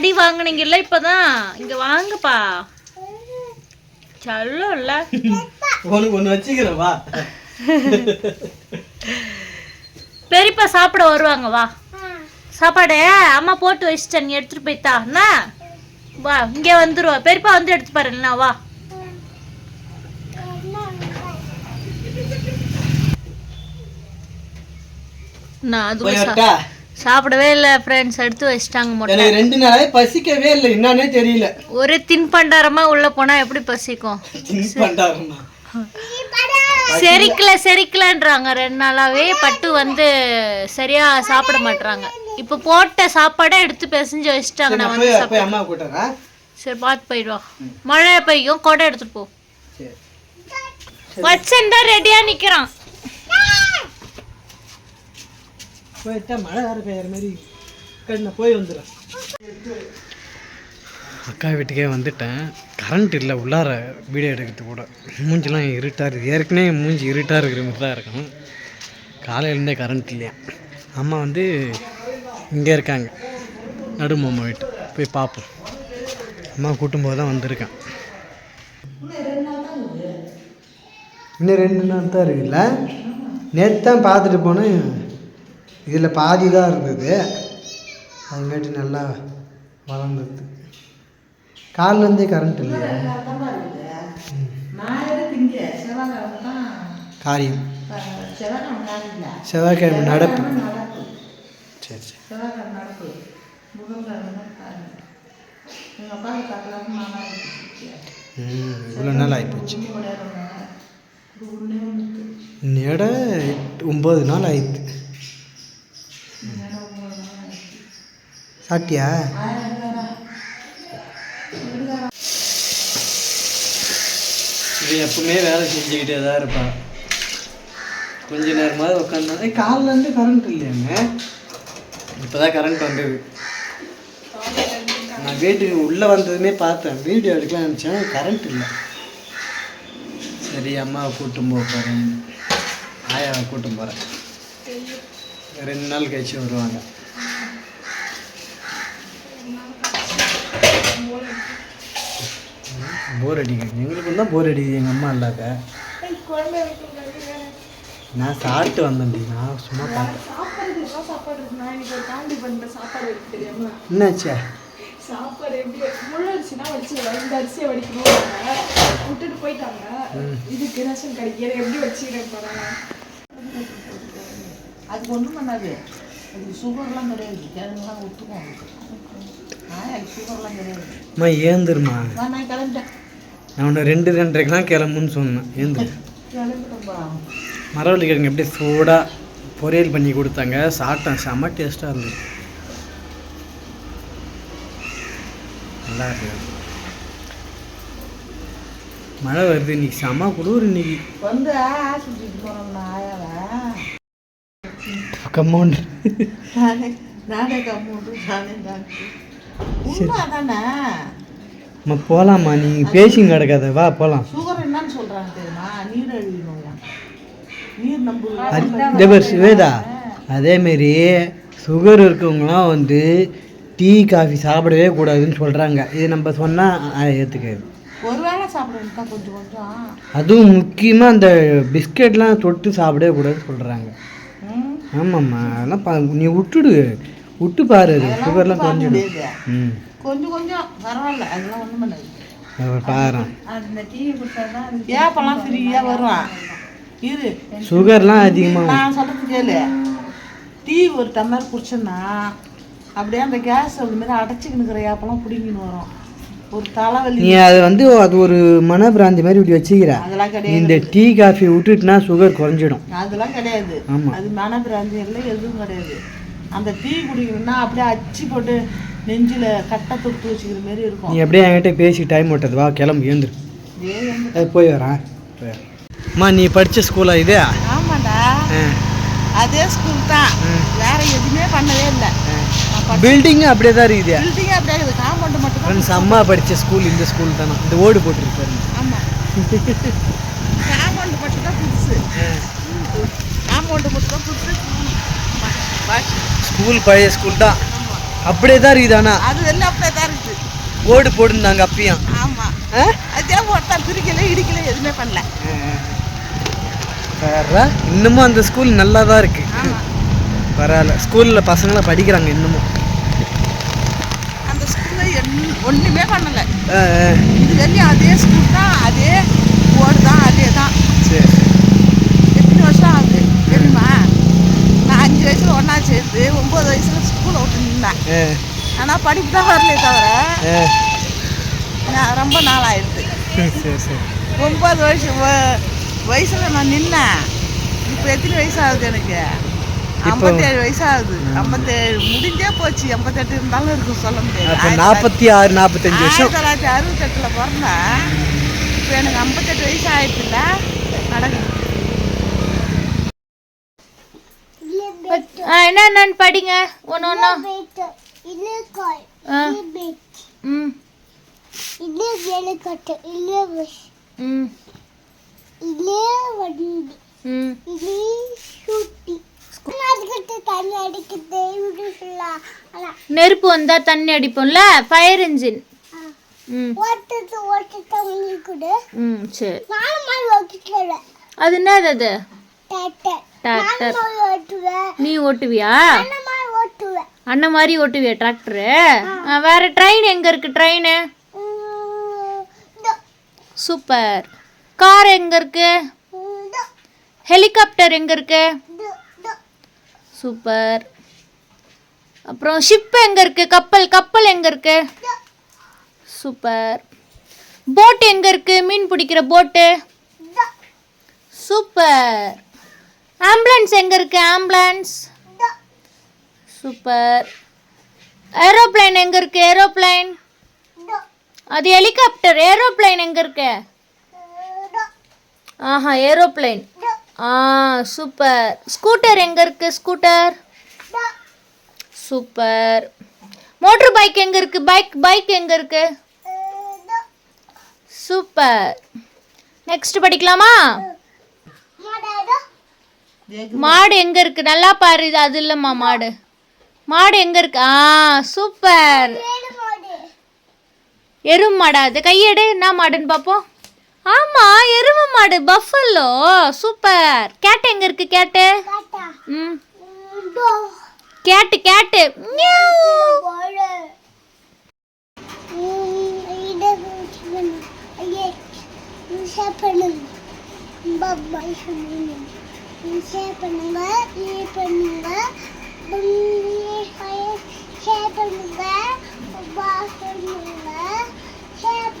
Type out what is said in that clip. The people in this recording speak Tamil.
அடி வாங்குனீங்கல்ல இப்பதான். இங்க வாங்கப்பா. சொல்லும்ல. உனக்கு ஒன்று வச்சுக்கிறேன் வா. பெரியப்பா சாப்பிட வருவாங்க வா. சாப்பாடு அம்மா போட்டு வச்சுட்டேன் நீ எடுத்துட்டு போய்த்தா என்ன? வா இங்கே வந்துருவா. பெரியப்பா வந்து எடுத்து பாருங்களா வா. நான் வரட்டா? சாப்பிடவே இல்லை ஃப்ரெண்ட்ஸ் எடுத்து வச்சிட்டாங்க மொட்டை. எனக்கு ரெண்டு நாளாவே பசிக்கவே இல்லை. என்னன்னே தெரியல. ஒரு தின்பண்டாரமா உள்ள போனா எப்படி பசிக்கும்? திங்க் பண்ணிட்டாருமா செரிக்கல செரிக்கலன்றாங்க. ரெண்டு நாளாவே பட்டு வந்து சரியா சாப்பிட மாட்றாங்க. இப்போ போட்ட சாப்பாடை எடுத்து பிசைஞ்சு வச்சுட்டாங்க. நான் வந்து போய் போய் அம்மா கூட்டுறா சரி பார்த்து போயிடுவா. மழை பெய்யும் கொடை எடுத்துட்டு போ. சரி. வச்சன் தான் ரெடியா நிக்கிறான். போயிட்டா மழை வேற பெய்யற மாதிரி கண்ணை போய் வந்துடும் அக்கா வீட்டுக்கே வந்துட்டேன். கரண்ட் இல்லை உள்ளார வீடியோ எடுக்கிறது கூட. மூஞ்சிலாம் இருட்டாக இருக்குது ஏற்கனவே மூஞ்சி இருட்டாக இருக்கிற மாதிரி தான் இருக்கும். காலையிலேருந்தே கரண்ட் இல்லையா? அம்மா வந்து இங்கே இருக்காங்க. நடுமாமா வீட்டு. போய் பார்ப்போம். அம்மா கூட்டும்போது தான் வந்திருக்கேன். இன்னும் ரெண்டு நாள் தான் இருக்குல்ல? நேற்று தான் பார்த்துட்டு போனேன். இதில் பாதி தான் இருந்தது அதுங்காட்டி நல்லா வளர்ந்துருது காலிலேருந்தே கரண்ட் இல்லையா? காரியம். செவ்வாய்க்கிழமை நடப்பு. சரி சரி. இவ்வளோ நாள் ஆகிப்போச்சு எட்டு ஒம்பது நாள் ஆயிடுது சாப்பிட்டியா? இது எப்பவுமே வேலை செஞ்சுக்கிட்டே தான் இருப்பான். கொஞ்ச நேரமாவது உட்காந்தா காலிலேருந்து கரண்ட் இல்லையாங்க? இப்போ தான் கரண்ட் வந்தது. நான் வீட்டுக்கு உள்ளே வந்ததுமே பார்த்தேன். வீடியோ எடுக்கலாம் நினச்சேன். கரண்ட் இல்லை. சரி அம்மாவை கூட்டும் போக போகிறேன் ஆயாவை கூட்டும் போகிறேன் ரெண்டு நாள் கழிச்சு வருவாங்க. போர் அடிக்குது. எங்களுக்கு தான் போர் அடிக்குது. எங்கள் அம்மா இல்லாத. நான் சாப்பிட்டு வந்தேன்டி நான் சும்மா பார்த்தேன் என்னாச்சா? சாப்பாடு எப்படி? முழு அரிசினா வச்சு இந்த அரிசியை வடிக்கணும் விட்டுட்டு போயிட்டாங்க. இதுக்கு ரேஷன் கடைக்கு எப்படி வச்சுக்கிற போறாங்க அது ஒன்றும் பண்ணாது. அது சுகர்லாம் கிடையாது. கிழங்குலாம் ஒத்துக்கும் சுகர்லாம் ஏந்துருமா நான் கிளம்பிட்டேன் நான் உன்னை ரெண்டு ரெண்டரைக்கெலாம் கிளம்புன்னு சொன்னேன். ஏந்துரு. கிளம்பிட்டோம்பா மரவள்ளி கிழங்கு அப்படியே சூடாக பொரியல் பண்ணி கொடுத்தாங்க. சாப்பிட்டேன். செம்ம டேஸ்ட்டாக இருந்தது. நல்லா இருக்குது மழை வருது இன்னைக்கு. செம்ம குளிர் இன்னைக்கு. வந்து ஆஸ்பத்திரிக்கு போகிறோம்னா ஆயாவை? கம்மௌண்ட் நானே கம்முண்டு போகலாம்மா நீ பேசிங்க கிடக்காத வா போகலாம் சுகர் என்னன்னு சொல்கிறாங்க தெரியுமா நீர் சுவேதா அதேமாரி சுகர் இருக்கவங்களாம் வந்து டீ காஃபி சாப்பிடவே கூடாதுன்னு சொல்கிறாங்க இது நம்ம சொன்னால் ஏற்றுக்காது கொஞ்சம் கொஞ்சம் அதுவும் முக்கியமாக அந்த பிஸ்கெட்லாம் தொட்டு சாப்பிடவே கூடாதுன்னு சொல்கிறாங்க ஆமாம்மா. அதெல்லாம் பா நீ விட்டுடு. விட்டு பாரு. அது சுகர்லாம் குறைஞ்சிடும். ம். கொஞ்சம் கொஞ்சம். பரவாயில்ல. அதெல்லாம் ஒன்றும் பண்ணாது அதை பாரு. அந்த டீ குடிச்சாதான் ஏப்பெல்லாம் ஃப்ரீயாக வரும் இரு. சுகர்லாம் அதிகமாக நான் சொல்கிறது கேளு. டீ ஒரு டம்ளர் குடிச்சேன்னா அப்படியே அந்த கேஸ் அந்த மாதிரி அடைச்சிக்கினுக்கிற ஏப்பெல்லாம் பிடிங்கின்னு வரும். நீ அதை வந்து அது ஒரு மனப்பிராந்தி மாதிரி இப்படி வச்சுக்கிற. அதெல்லாம் நீ கிடையாது. இந்த டீ காஃபி விட்டுட்டுனா சுகர் குறைஞ்சிடும். அதெல்லாம் கிடையாது. ஆமா. அது மனப்பிராந்தி எல்லாம் எதுவும் கிடையாது. அந்த டீ குடிக்கணும்னா அப்படியே அச்சி போட்டு நெஞ்சில் கட்டை தொட்டு வச்சுக்கிற மாதிரி நீ இருக்கும் அப்படியே என்கிட்ட பேசி டைம் விட்டது வா கிளம்பு அது போய் வரேன். அம்மா நீ படித்த ஸ்கூலா இது? ஆமாண்டா. அதே ஸ்கூல் தான். வேற எதுவுமே பண்ணவே இல்லை. பில்டிங் அப்படியே தான் இருக்குது. பில்டிங்கே அப்படியே இருக்குது. காம்பவுண்டு மட்டும் தான் ஃப்ரெண்ட்ஸ் அம்மா படித்த ஸ்கூல் இந்த ஸ்கூல் தானே. இந்த ஓடு போட்டிருப்பாரு ஆமாம் காம்பவுண்டு மட்டும் தான் புதுசு. காம்பவுண்டு மட்டும் தான் புதுசு. ஸ்கூல் பழைய ஸ்கூல் தான். ஆமாம் அப்படியே தான் இருக்குது ஆனா. அது எல்லாம் அப்படியே தான் இருக்குது. ஓடு போட்டுருந்தாங்க அப்பயும். ஆமா. ஆ? அதே போட்டா பிரிக்கல இடிக்கல எதுவுமே பண்ணல. வேற இன்னமும் அந்த ஸ்கூல் நல்லா தான் இருக்கு பரவாயில்ல. ஸ்கூல்ல பசங்களாம் படிக்கிறாங்க இன்னமும். ஒண்ணுமே பண்ணல. இது வரையும் அதே ஸ்கூல் தான் அதே போர்டு தான் அதே தான். சரி. எத்தனை வருஷம் ஆகுது தெரியுமா? நான் அஞ்சு வயசுல ஒன்றா சேர்த்து ஒம்பது வயசுல ஸ்கூலை விட்டு நின்னேன். ஆ, ஆனால் படிப்பு தான் வரலையே தவிர. நான் ரொம்ப நாள் ஆயிடுது ஒம்பது வயசு வயசுல நான் நின்னேன். இப்போ எத்தனை வயசு ஆகுது எனக்கு? ஐம்பத்தேழு வயசு ஆகுது ஐம்பத்தேழு முடிஞ்சே போச்சு. எண்பத்தெட்டு இருந்தாலும் இருக்கும் சொல்ல முடியாது. நாற்பத்தி ஆறு நாற்பத்தஞ்சு வருஷம். ஆயிரத்தி தொள்ளாயிரத்தி அறுபத்தெட்டில் பிறந்தேன் இப்போ எனக்கு ஐம்பத்தெட்டு வயசு ஆயிடுச்சுல நடக்குது என்ன என்னன்னு படிங்க? ஒன்று ஒன்றா ம். ம். ம். நெருப்பு வந்தா தண்ணி அடிப்போம்ல? ஃபயர் இன்ஜின் ம். சரி. அது என்னது அது? நீ ஓட்டுவியா? அண்ணன் மாதிரி ஓட்டுவியா டிராக்டரு வேற ட்ரெயின் எங்க இருக்கு ட்ரெயின் சூப்பர் கார் எங்க இருக்கு? ஹெலிகாப்டர் எங்க இருக்கு? சூப்பர் அப்புறம் ஷிப் எங்கே இருக்கு? கப்பல் கப்பல் எங்கே இருக்கு? சூப்பர் போட் எங்கே இருக்கு? மீன் பிடிக்கிற போட்டு சூப்பர் ஆம்புலன்ஸ் எங்கே இருக்கு? ஆம்புலன்ஸ் சூப்பர் ஏரோப்ளேன் எங்கே இருக்கு? ஏரோப்ளேன் அது ஹெலிகாப்டர் ஏரோப்ளேன் எங்கே இருக்கு? ஆஹா ஏரோப்ளேன் ஆ சூப்பர். ஸ்கூட்டர் எங்கே இருக்குது ஸ்கூட்டர்? சூப்பர். மோட்ரு பைக் எங்கே இருக்குது பைக் பைக் எங்கே இருக்குது சூப்பர். நெக்ஸ்ட் படிக்கலாமா? மாடு எங்க இருக்கு? நல்லா பாரு இது அது இல்லம்மா மாடு. மாடு எங்க இருக்கு? ஆ சூப்பர். எறும் மாடா அது கையெடு என்ன மாடுன்னு பார்ப்போம் ஆமா மாடு பஃபல்லோ சூப்பர் கேட் எங்க இருக்கு கேட்டு ம். கேட்டு கேட்டு மியாவ். ஷேர்